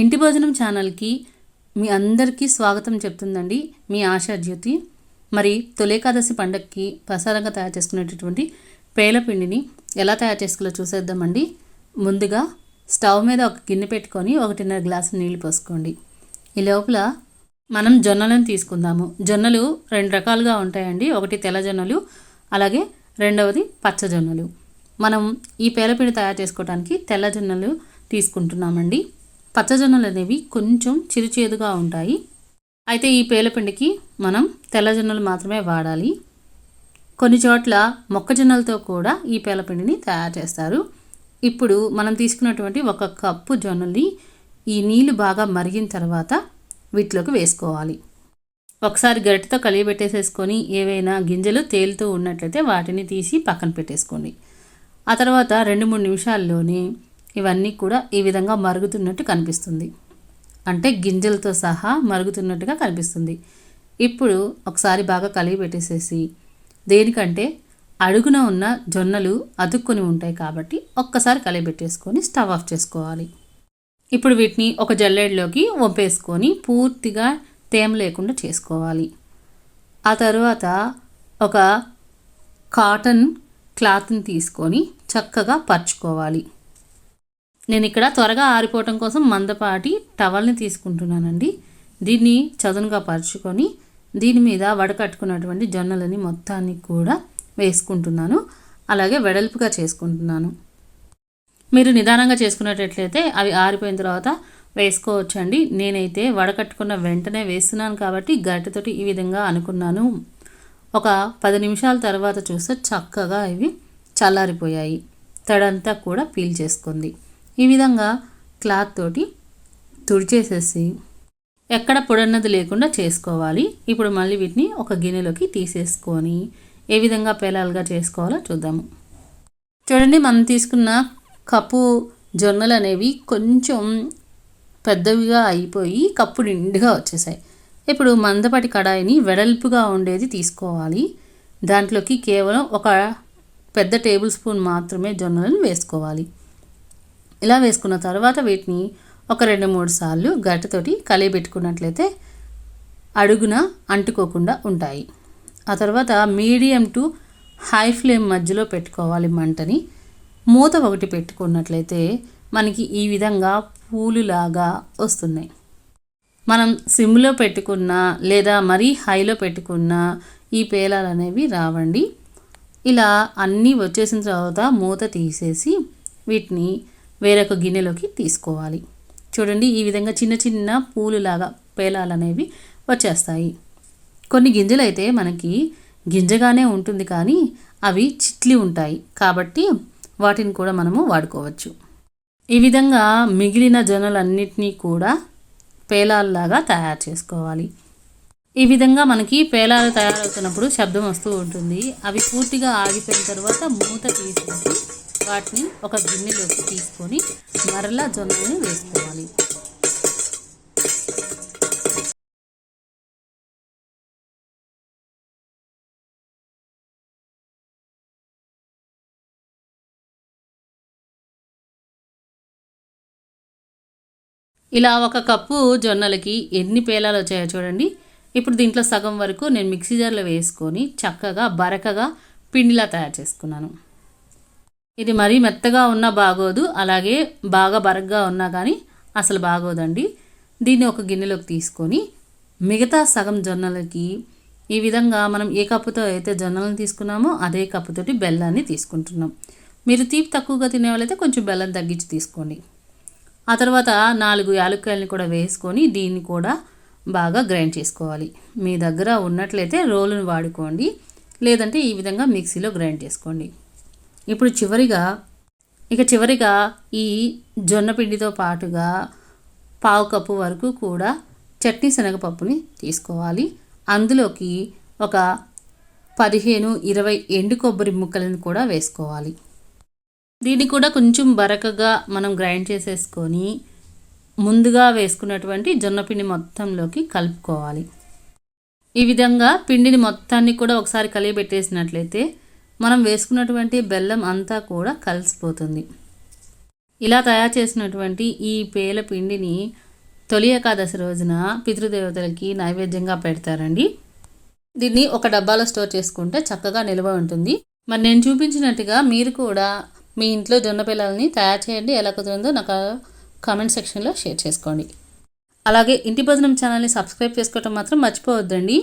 ఇంటి భోజనం ఛానల్కి మీ అందరికీ స్వాగతం చెప్తుందండి మీ ఆశా జ్యోతి. మరి తొలేకాదశి పండగకి ప్రసాదంగా తయారు చేసుకునేటటువంటి పేలపిండిని ఎలా తయారు చేసుకోవాలో చూసేద్దామండి. ముందుగా స్టవ్ మీద ఒక గిన్నె పెట్టుకొని ఒకటిన్నర గ్లాసు నీళ్ళు పోసుకోండి. ఈ లోపల మనం జొన్నలను తీసుకుందాము. జొన్నలు రెండు రకాలుగా ఉంటాయండి. ఒకటి తెల్ల జొన్నలు అలాగే రెండవది పచ్చ జొన్నలు. మనం ఈ పేలపిండి తయారు చేసుకోవడానికి తెల్ల జొన్నలు తీసుకుంటున్నామండి. పచ్చజొన్నలు అనేవి కొంచెం చిరుచేదుగా ఉంటాయి. అయితే ఈ పేలపిండికి మనం తెల్లజొన్నలు మాత్రమే వాడాలి. కొన్ని చోట్ల మొక్కజొన్నలతో కూడా ఈ పేలపిండిని తయారు చేస్తారు. ఇప్పుడు మనం తీసుకున్నటువంటి ఒక కప్పు జొన్నల్ని ఈ నీళ్ళు బాగా మరిగిన తర్వాత వీటిలోకి వేసుకోవాలి. ఒకసారి గరిటతో కలిగి పెట్టేసేసుకొని ఏవైనా గింజలు తేలుతూ ఉన్నట్లయితే వాటిని తీసి పక్కన పెట్టేసుకోండి. ఆ తర్వాత రెండు మూడు నిమిషాల్లోనే ఇవన్నీ కూడా ఈ విధంగా మరుగుతున్నట్టు కనిపిస్తుంది. అంటే గింజలతో సహా మరుగుతున్నట్టుగా కనిపిస్తుంది. ఇప్పుడు ఒకసారి బాగా కలిగి పెట్టేసేసి దేనికంటే అడుగున ఉన్న జొన్నలు అతుక్కుని ఉంటాయి కాబట్టి ఒక్కసారి కలిగి పెట్టేసుకొని స్టవ్ ఆఫ్ చేసుకోవాలి. ఇప్పుడు వీటిని ఒక జల్లెడలోకి వంపేసుకొని పూర్తిగా తేమ లేకుండా చేసుకోవాలి. ఆ తర్వాత ఒక కాటన్ క్లాత్ని తీసుకొని చక్కగా పరుచుకోవాలి. నేను ఇక్కడ త్వరగా ఆరిపోవటం కోసం మందపాటి టవల్ని తీసుకుంటున్నానండి. దీన్ని చదునుగా పరుచుకొని దీని మీద వడకట్టుకున్నటువంటి జొన్నలని మొత్తాన్ని కూడా వేసుకుంటున్నాను. అలాగే వెడల్పుగా చేసుకుంటున్నాను. మీరు నిదానంగా చేసుకునేటట్లయితే అవి ఆరిపోయిన తర్వాత వేసుకోవచ్చండి. నేనైతే వడకట్టుకున్న వెంటనే వేస్తున్నాను కాబట్టి గరిటెతోటి ఈ విధంగా అనుకున్నాను. ఒక పది నిమిషాల తర్వాత చూస్తే చక్కగా ఇవి చల్లారిపోయాయి. తడంతా కూడా పీల్ చేసుకుంది. ఈ విధంగా క్లాత్ తోటి తుడిచేసేసి ఎక్కడ పొడన్నది లేకుండా చేసుకోవాలి. ఇప్పుడు మళ్ళీ వీటిని ఒక గిన్నెలోకి తీసేసుకొని ఏ విధంగా పేలాలుగా చేసుకోవాలో చూద్దాము చూడండి మనం తీసుకున్న కప్పు జొన్నలు అనేవి కొంచెం పెద్దవిగా అయిపోయి కప్పు నిండుగా వచ్చేసాయి. ఇప్పుడు మందపాటి కడాయిని వెడల్పుగా ఉండేది తీసుకోవాలి. దాంట్లోకి కేవలం ఒక పెద్ద టేబుల్ స్పూన్ మాత్రమే జొన్నలను వేసుకోవాలి. ఇలా వేసుకున్న తర్వాత వీటిని ఒక రెండు మూడు సార్లు గట్టతోటి కలియబెట్టుకున్నట్లయితే అడుగున అంటుకోకుండా ఉంటాయి. ఆ తర్వాత మీడియం టు హై ఫ్లేమ్ మధ్యలో పెట్టుకోవాలి మంటని. మూత ఒకటి పెట్టుకున్నట్లయితే మనకి ఈ విధంగా పూలులాగా వస్తున్నాయి. మనం సిమ్లో పెట్టుకున్న లేదా మరీ హైలో పెట్టుకున్న ఈ పేలాలు అనేవి రావండి. ఇలా అన్నీ వచ్చేసిన తర్వాత మూత తీసేసి వీటిని వేరొక గిన్నెలోకి తీసుకోవాలి. చూడండి ఈ విధంగా చిన్న చిన్న పూలులాగా పేలాలు అనేవి వచ్చేస్తాయి. కొన్ని గింజలు అయితే మనకి గింజగానే ఉంటుంది కానీ అవి చిట్లి ఉంటాయి. కాబట్టి వాటిని కూడా మనము వాడుకోవచ్చు. ఈ విధంగా మిగిలిన జొన్నలన్నిటినీ కూడా పేలాల్లాగా తయారు చేసుకోవాలి. ఈ విధంగా మనకి పేలాలు తయారవుతున్నప్పుడు శబ్దం వస్తూ ఉంటుంది. అవి పూర్తిగా ఆగిపోయిన తర్వాత మూత తీసేసి వాటిని ఒక గిన్నెలోకి తీసుకొని మరలా జొన్నలను వేసుకోవాలి. ఇలా ఒక కప్పు జొన్నలకి ఎన్ని పేలాలు వచ్చాయో చూడండి. ఇప్పుడు దీంట్లో సగం వరకు నేను మిక్సీ జార్లో వేసుకొని చక్కగా బరకగా పిండిలా తయారు చేసుకున్నాను. ఇది మరీ మెత్తగా ఉన్నా బాగోదు అలాగే బాగా బరగ్గా ఉన్నా కానీ అసలు బాగోదండి. దీన్ని ఒక గిన్నెలోకి తీసుకొని మిగతా సగం జొన్నలకి ఈ విధంగా మనం ఏ కప్పుతో అయితే జొన్నలను తీసుకున్నామో అదే కప్పుతోటి బెల్లాన్ని తీసుకుంటున్నాం. మీరు తీపి తక్కువగా తినేవాళ్ళైతే కొంచెం బెల్లం తగ్గించి తీసుకోండి. ఆ తర్వాత నాలుగు యాలక్కాయలని కూడా వేసుకొని దీన్ని కూడా బాగా గ్రైండ్ చేసుకోవాలి. మీ దగ్గర ఉన్నట్లయితే రోలును వాడుకోండి లేదంటే ఈ విధంగా మిక్సీలో గ్రైండ్ చేసుకోండి. ఇప్పుడు చివరిగా ఇక చివరిగా ఈ జొన్న పిండితో పాటుగా పావు కప్పు వరకు కూడా చట్నీ శనగపప్పుని తీసుకోవాలి. అందులోకి ఒక పదిహేను ఇరవై ఎండు కొబ్బరి ముక్కలను కూడా వేసుకోవాలి. దీన్ని కూడా కొంచెం బరకగా మనం గ్రైండ్ చేసేసుకొని ముందుగా వేసుకున్నటువంటి జొన్న పిండి మొత్తంలోకి కలుపుకోవాలి. ఈ విధంగా పిండిని మొత్తాన్ని కూడా ఒకసారి కలియబెట్టేసినట్లయితే మనం వేసుకున్నటువంటి బెల్లం అంతా కూడా కలిసిపోతుంది. ఇలా తయారు చేసినటువంటి ఈ పేల పిండిని తొలి ఏకాదశి రోజున పితృదేవతలకి నైవేద్యంగా పెడతారండి. దీన్ని ఒక డబ్బాలో స్టోర్ చేసుకుంటే చక్కగా నిల్వ ఉంటుంది. మరి నేను చూపించినట్టుగా మీరు కూడా మీ ఇంట్లో జొన్న పిల్లల్ని తయారు చేయండి. ఎలా కుదిరిందో నాకు కామెంట్ సెక్షన్లో షేర్ చేసుకోండి. అలాగే ఇంటి భోజనం ఛానల్ని సబ్స్క్రైబ్ చేసుకోవటం మాత్రం మర్చిపోవద్దండి.